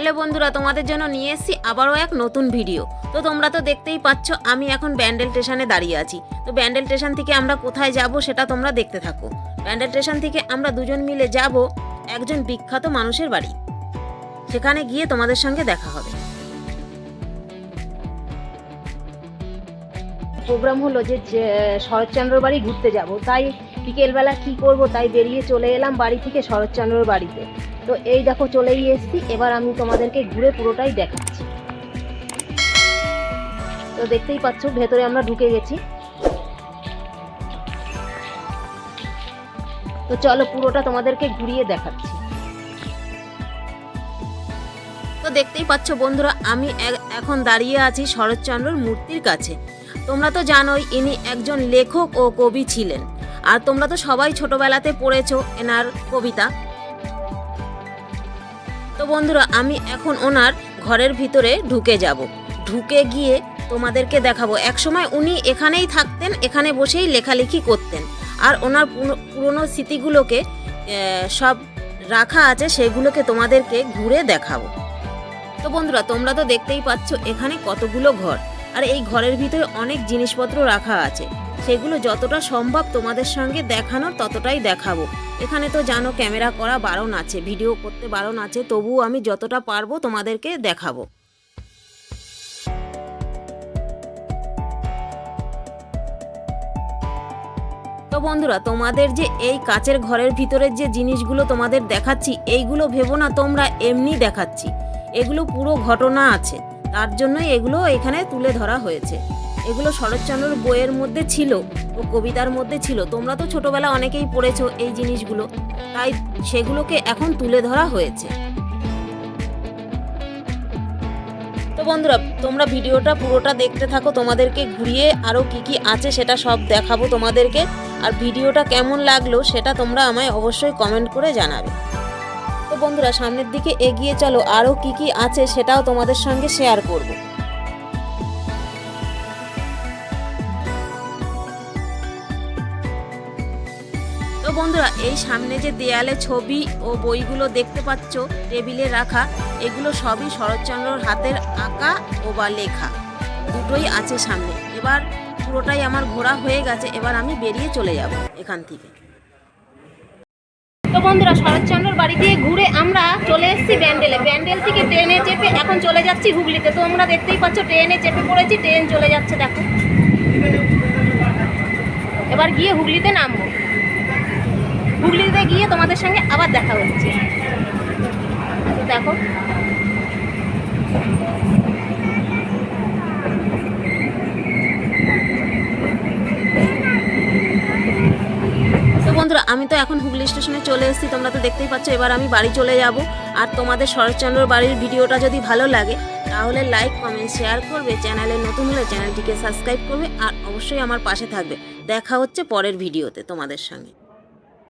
Hello বন্ধুরা, তোমাদের জন্য নিয়ে এসেছি আবারও এক নতুন ভিডিও। তো তোমরা তো দেখতেই পাচ্ছ, আমি এখন ব্যান্ডেল স্টেশনে দাঁড়িয়ে আছি। তো ব্যান্ডেল স্টেশন থেকে আমরা কোথায় যাব সেটা তোমরা দেখতে থাকো। ব্যান্ডেল স্টেশন থেকে আমরা দুজন মিলে যাব একজন বিখ্যাত মানুষের বাড়ি। সেখানে গিয়ে তোমাদের সঙ্গে দেখা হবে। প্রোগ্রাম হলো যে শরৎচন্দ্রর বাড়ি ঘুরতে যাব। তাই বিকেলবেলা কি করব, তাই বেরিয়ে চলে এলাম বাড়ি থেকে শরৎচন্দ্রর বাড়িতে। তো এই দেখো চলেই এসেছি। এবার আমি তোমাদেরকে ঘুরে পুরোটাই দেখাচ্ছি। তো দেখতেই পাচ্ছ, ভেতরে আমরা ঢুকে গেছি। তো চলো পুরোটা তোমাদেরকে ঘুরিয়ে দেখাচ্ছি। তো দেখতেই পাচ্ছ বন্ধুরা, আমি এখন দাঁড়িয়ে আছি শরৎচন্দ্রর মূর্তির কাছে। তোমরা তো জানোই, ইনি একজন লেখক ও কবি ছিলেন। আর তোমরা তো সবাই ছোটবেলাতে পড়েছো এনার কবিতা। তো বন্ধুরা, আমি এখন ওনার ঘরের ভিতরে ঢুকে যাব। ঢুকে গিয়ে তোমাদেরকে দেখাবো। একসময় উনি এখানেই থাকতেন, এখানে বসেই লেখালেখি করতেন। আর ওনার পুরনো স্মৃতিগুলোকে সব রাখা আছে, সেগুলোকে তোমাদেরকে ঘুরে দেখাবো। তো বন্ধুরা, তোমরা তো দেখতেই পাচ্ছ, এখানে কতগুলো ঘর। আর এই ঘরের ভিতরে অনেক জিনিসপত্র রাখা আছে। সেগুলো যতটা সম্ভব তোমাদের সঙ্গে দেখানোর ততটাই দেখাবো। এখানে তো জানো ক্যামেরা করা বারণ আছে, ভিডিও করতে বারণ আছে, তবুও আমি যতটা পারব তোমাদেরকে দেখাবো। তো বন্ধুরা, তোমাদের যে এই কাচের ঘরের ভিতরের যে জিনিসগুলো তোমাদের দেখাচ্ছি, এইগুলো ভেবো না, তোমরা এমনি দেখাচ্ছি। এগুলো পুরো ঘটনা আছে, তার জন্যই এগুলো এখানে তুলে ধরা হয়েছে। এগুলো শরৎচন্দ্রর বইয়ের মধ্যে ছিল ও কবিতার মধ্যে ছিল। তোমরা তো ছোটবেলা অনেকেই পড়েছো এই জিনিসগুলো। তাই সেগুলোকে এখন তুলে ধরা হয়েছে। তো বন্ধুরা, তোমরা ভিডিওটা পুরোটা দেখতে থাকো। তোমাদেরকে ঘুরিয়ে আরও কি কি আছে সেটা সব দেখাবো তোমাদেরকে। আর ভিডিওটা কেমন লাগল সেটা তোমরা আমায় অবশ্যই কমেন্ট করে জানাবে। তো বন্ধুরা, সামনের দিকে এগিয়ে চলো। আরও কি কি আছে সেটাও তোমাদের সঙ্গে শেয়ার করব। বন্ধুরা, এই সামনে যে দেয়ালে ছবি ও বইগুলো দেখতে পাচ্ছ, টেবিলে রাখা, এগুলো সবই শরৎচন্দ্রর হাতের আঁকা ও বা লেখা। দুটোই আছে সামনে। এবার পুরোটাই আমার ঘোরা হয়ে গেছে, এবার আমি বেরিয়ে চলে যাব এখান থেকে। তো বন্ধুরা, শরৎচন্দ্রর বাড়ি দিয়ে ঘুরে আমরা চলে এসেছি ব্যান্ডেলে। ব্যান্ডেল থেকে ট্রেনে চেপে এখন চলে যাচ্ছি হুগলিতে। তো আমরা দেখতেই পাচ্ছ, ট্রেনে চেপে পড়েছি, ট্রেন চলে যাচ্ছে, দেখো। এবার গিয়ে হুগলিতে নামবো। হুগলিতে গিয়ে তোমাদের সঙ্গে আবার দেখা হচ্ছে। দেখো। তো বন্ধুরা, আমি তো এখন হুগলি স্টেশনে চলে এসেছি, তোমরা তো দেখতেই পাচ্ছ, এবার আমি বাড়ি চলে যাব। আর তোমাদের শরৎচন্দ্র বাড়ির ভিডিওটা যদি ভালো লাগে, তাহলে লাইক, কমেন্ট, শেয়ার করবে, চ্যানেলে নতুন হলে চ্যানেলটিকে সাবস্ক্রাইব করবে, আর অবশ্যই আমার পাশে থাকবে। দেখা হচ্ছে পরের ভিডিওতে তোমাদের সঙ্গে।